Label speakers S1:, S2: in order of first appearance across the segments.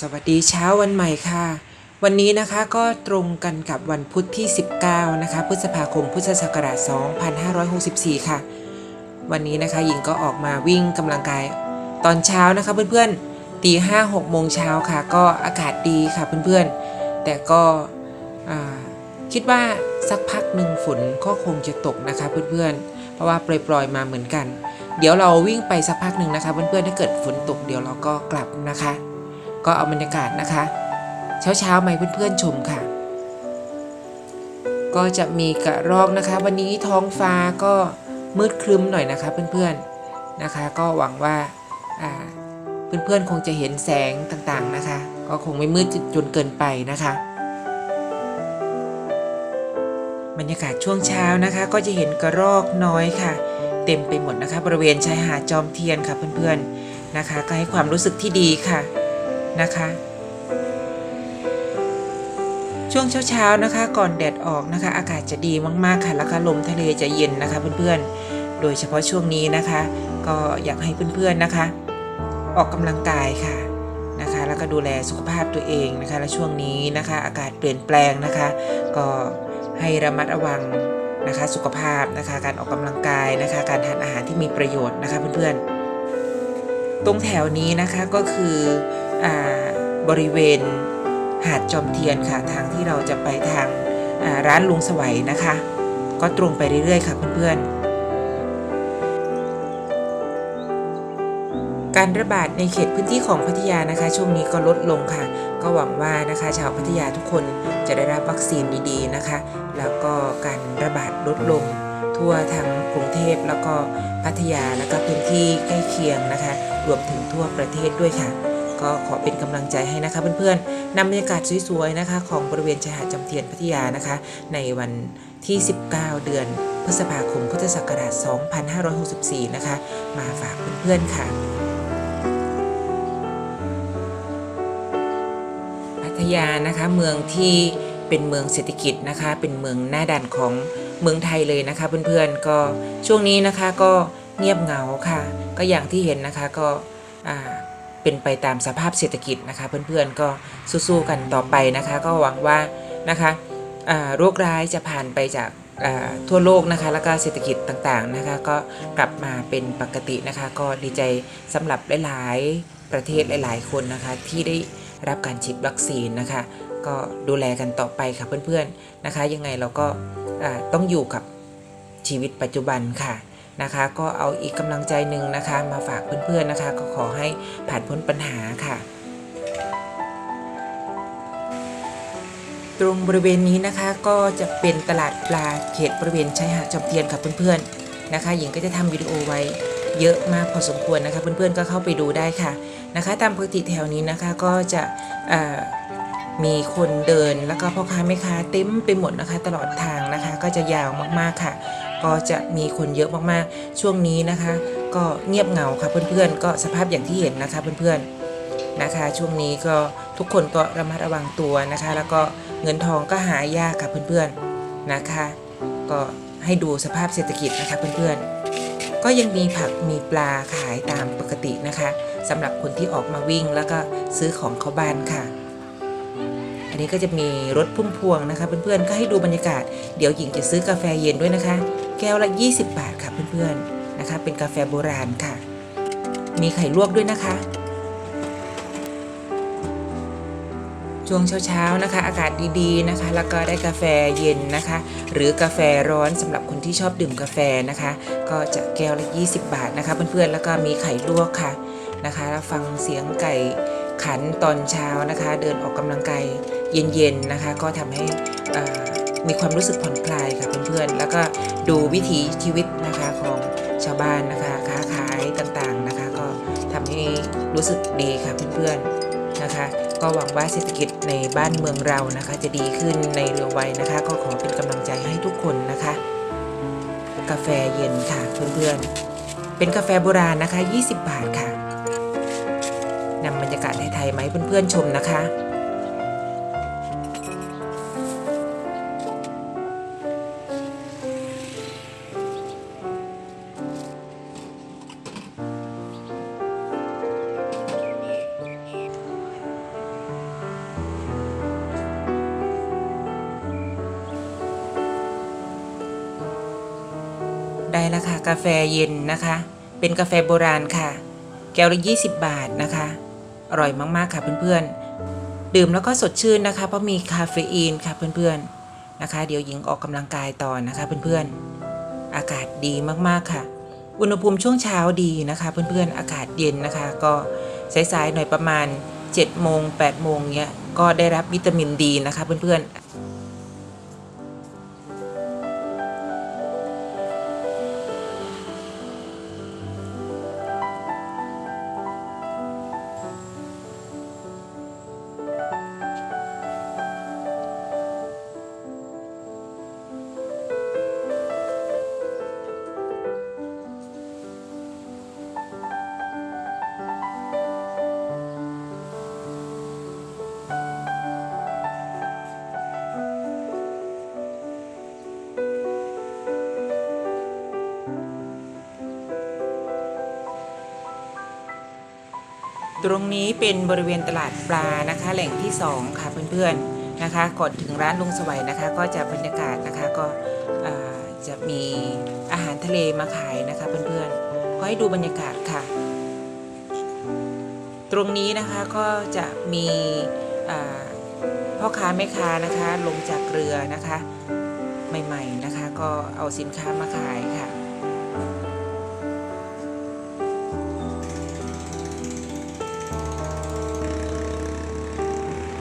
S1: สวัสดีเช้าวันใหม่ค่ะ วันนี้นะคะก็ตรงกันกับวันพุธที่ 19 นะคะ พฤษภาคมพุทธศักราช 2564 ค่ะ วันนี้นะคะหญิงก็ออกมาวิ่งกำลังกาย ตอนเช้านะคะเพื่อนๆตีห้าหกโมงเช้าค่ะ ก็อากาศดีค่ะเพื่อนๆ แต่ก็คิดว่าสักพักหนึ่งฝนก็คงจะตกนะคะเพื่อนๆ เพราะว่าปล่อยๆมาเหมือนกัน เดี๋ยวเราวิ่งไปสักพักหนึ่งนะคะเพื่อนๆถ้าเกิดฝนตกเดี๋ยวเราก็กลับนะคะ ก็เอาบรรยากาศนะคะ เช้าๆมาให้เพื่อนๆชมค่ะ ก็จะมีกระรอกนะคะ วันนี้ท้องฟ้าก็มืดครึ้มหน่อยนะคะเพื่อนๆนะคะ ก็หวังว่าอ่าเพื่อนๆคงจะเห็นแสงต่างๆนะคะ ก็คงไม่มืดจนเกินไปนะคะ บรรยากาศช่วงเช้านะคะ ก็จะเห็นกระรอกน้อยค่ะ เต็มไปหมดนะคะ บริเวณชายหาดจอมเทียนค่ะเพื่อนๆนะคะ ก็ให้ความรู้สึกที่ดีค่ะ นะคะ ช่วงเช้าๆนะคะ ก่อนแดดออกนะคะ อากาศจะดีมากๆค่ะแล้วก็ลมทะเลจะเย็นนะคะเพื่อนๆ โดยเฉพาะช่วงนี้นะคะ ก็อยากให้เพื่อนๆนะคะ ออกกำลังกายค่ะนะคะ แล้วก็ดูแลสุขภาพตัวเองนะคะ และช่วงนี้นะคะ อากาศเปลี่ยนแปลงนะคะ ก็ให้ระมัดระวังนะคะสุขภาพนะคะการออกกำลังกายนะคะ การทานอาหารที่มีประโยชน์นะคะเพื่อนๆ ตรงแถวนี้นะคะก็คือ บริเวณหาดจอมเทียนค่ะทางที่เราจะไปทางาร้านลุงสวัยนะคะ ก็ตรงไปเรื่อยๆ ค่ะเพื่อนๆ การระบาดในเขตพื้นที่ของพัทยานะคะ ช่วงนี้ก็ลดลงค่ะ ก็หวังว่านะคะชาวพัทยาทุกคนจะได้รับวัคซีนดีๆนะคะ แล้วก็การระบาดลดลง ทั่วทั้งกรุงเทพแล้วก็พัทยาแล้วก็พื้นที่ใกล้เคียงนะคะ รวมถึงทั่วประเทศด้วยค่ะ ก็ขอเป็นกำลังใจให้นะคะเพื่อนๆนำบรรยากาศสวยๆนะคะของบริเวณชายหาดจำเทียนพัทยานะคะ ในวันที่ 19 เดือนพฤษภาคมพุทธศักราช 2564 นะคะ มาฝากเพื่อนๆค่ะ พัทยานะคะเมืองที่เป็นเมืองเศรษฐกิจนะคะ เป็นเมืองหน้าด่านของเมืองไทยเลยนะคะ เพื่อนๆก็ช่วงนี้นะคะก็เงียบเหงาค่ะ ก็อย่างที่เห็นนะคะก็อ่า เป็นไปตามสภาพเศรษฐกิจนะคะ เพื่อนๆก็สู้ๆกันต่อไปนะคะ ก็หวังว่านะคะโรคร้ายจะผ่านไปจากทั่วโลกนะคะ แล้วก็เศรษฐกิจต่างๆนะคะ ก็กลับมาเป็นปกตินะคะ ก็ดีใจสำหรับหลายๆประเทศหลายๆ คนนะคะ ที่ได้รับการฉีดวัคซีนนะคะ ก็ดูแลกันต่อไปค่ะเพื่อนๆนะคะ ยังไงเราก็ต้องอยู่กับชีวิตปัจจุบันค่ะ นะคะ ก็เอาอีกกำลังใจหนึ่งนะคะ มาฝากเพื่อนๆนะคะ ก็ขอให้ผ่านพ้นปัญหาค่ะตรงบริเวณนี้นะคะก็จะเป็นตลาดปลาเขตบริเวณชายหาดจอมเทียนค่ะเพื่อนๆนะคะหญิงก็จะทำวิดีโอไว้เยอะมากพอสมควรนะคะ เพื่อนๆก็เข้าไปดูได้ค่ะนะคะ ตามปกติแถวนี้นะคะก็จะมีคนเดินแล้วก็พ่อค้าแม่ค้าเต็มไปหมดนะคะ ตลอดทางนะคะ ก็จะยาวมากๆค่ะ ก็จะมีคนเยอะมากๆ ช่วงนี้นะคะ ก็เงียบเหงาค่ะเพื่อนๆ ก็สภาพอย่างที่เห็นนะคะเพื่อนๆนะคะ ช่วงนี้ก็ทุกคนก็ระมัดระวังตัวนะคะ แล้วก็เงินทองก็หายากค่ะเพื่อนๆนะคะ ก็ให้ดูสภาพเศรษฐกิจนะคะเพื่อนๆ ก็ยังมีผักมีปลาขายตามปกตินะคะสำหรับคนที่ออกมาวิ่งแล้วก็ซื้อของเข้าบ้านค่ะอันนี้ก็จะมีรถพุ่มพวงนะคะเพื่อนๆก็ให้ดูบรรยากาศเดี๋ยวหญิงจะซื้อกาแฟเย็นด้วยนะคะ แก้วละ 20 บาทค่ะเพื่อนๆนะคะ เป็นกาแฟโบราณค่ะ มีไข่ลวกด้วยนะคะช่วงเช้าๆนะคะ อากาศดีๆนะคะ แล้วก็ได้กาแฟเย็นนะคะ หรือกาแฟร้อนสำหรับคนที่ชอบดื่มกาแฟนะคะ ก็จะแก้วละ20 บาทนะคะ เพื่อนๆแล้วก็มีไข่ลวกค่ะนะคะแล้วฟังเสียงไก่ขันตอนเช้านะคะ เดินออกกำลังกายเย็นๆนะคะ ก็ทำให้อ่อ มีความรู้สึกผ่อนคลายค่ะเพื่อนๆ แล้วก็ดูวิถีชีวิตนะคะของชาวบ้านนะคะค้าขายต่างๆนะคะ ก็ทำให้รู้สึกดีค่ะเพื่อนๆนะคะ ก็หวังว่าเศรษฐกิจในบ้านเมืองเรานะคะ จะดีขึ้นในเร็ววันนะคะ ก็ขอเป็นกำลังใจให้ทุกคนนะคะ กาแฟเย็นค่ะเพื่อนๆ เป็นกาแฟโบราณนะคะ 20 บาทค่ะนำบรรยากาศไทยๆมาให้เพื่อนๆชมนะคะ ได้แล้วค่ะ กาแฟเย็นนะคะ เป็นกาแฟโบราณค่ะ แก้วละ 20 บาทนะคะ อร่อยมากๆค่ะเพื่อนๆ ดื่มแล้วก็สดชื่นนะคะ เพราะมีคาเฟอีนค่ะเพื่อนๆนะคะ เดี๋ยวหญิงออกกำลังกายต่อนะคะเพื่อนๆ อากาศดีมากๆค่ะ อุณหภูมิช่วงเช้าดีนะคะเพื่อนๆ อากาศเย็นนะคะ ก็สายๆหน่อยประมาณ7โมง8โมงเนี้ยก็ได้รับวิตามินดีนะคะเพื่อนๆ ตรงนี้เป็นบริเวณตลาดปลานะคะ แหล่งที่ 2 ค่ะเพื่อนๆนะคะก่อนถึงร้านลุงสวัยนะคะ ก็จะบรรยากาศนะคะก็จะมีอาหารทะเลมาขายนะคะเพื่อนๆก็ให้ดูบรรยากาศค่ะ ตรงนี้นะคะก็จะมีพ่อค้าแม่ค้านะคะลงจากเรือนะคะ ใหม่ๆนะคะ ก็เอาสินค้ามาขายค่ะ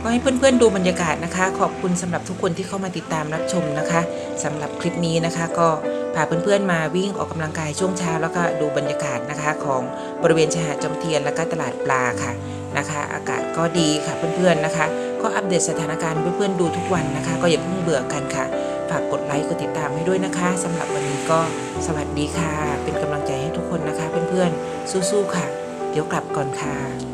S1: ก็ให้เพื่อนๆดูบรรยากาศนะคะ ขอบคุณสำหรับทุกคนที่เข้ามาติดตามรับชมนะคะสำหรับคลิปนี้นะคะ ก็พาเพื่อนๆมาวิ่งออกกำลังกายช่วงเช้า แล้วก็ดูบรรยากาศนะคะ ของบริเวณชายหาดจอมเทียน แล้วก็ตลาดปลาค่ะนะคะ อากาศก็ดีค่ะเพื่อนๆนะคะ ก็อัปเดตสถานการณ์เพื่อนๆดูทุกวันนะคะ ก็อย่าเพิ่งเบื่อกันค่ะฝากกดไลค์กดติดตามให้ด้วยนะคะสำหรับวันนี้ก็สวัสดีค่ะ เป็นกำลังใจให้ทุกคนนะคะ เพื่อนๆสู้ๆค่ะ เดี๋ยวกลับก่อนค่ะ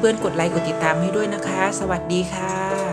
S1: เพื่อนๆ กดไลค์กดติดตามให้ด้วยนะคะ สวัสดีค่ะ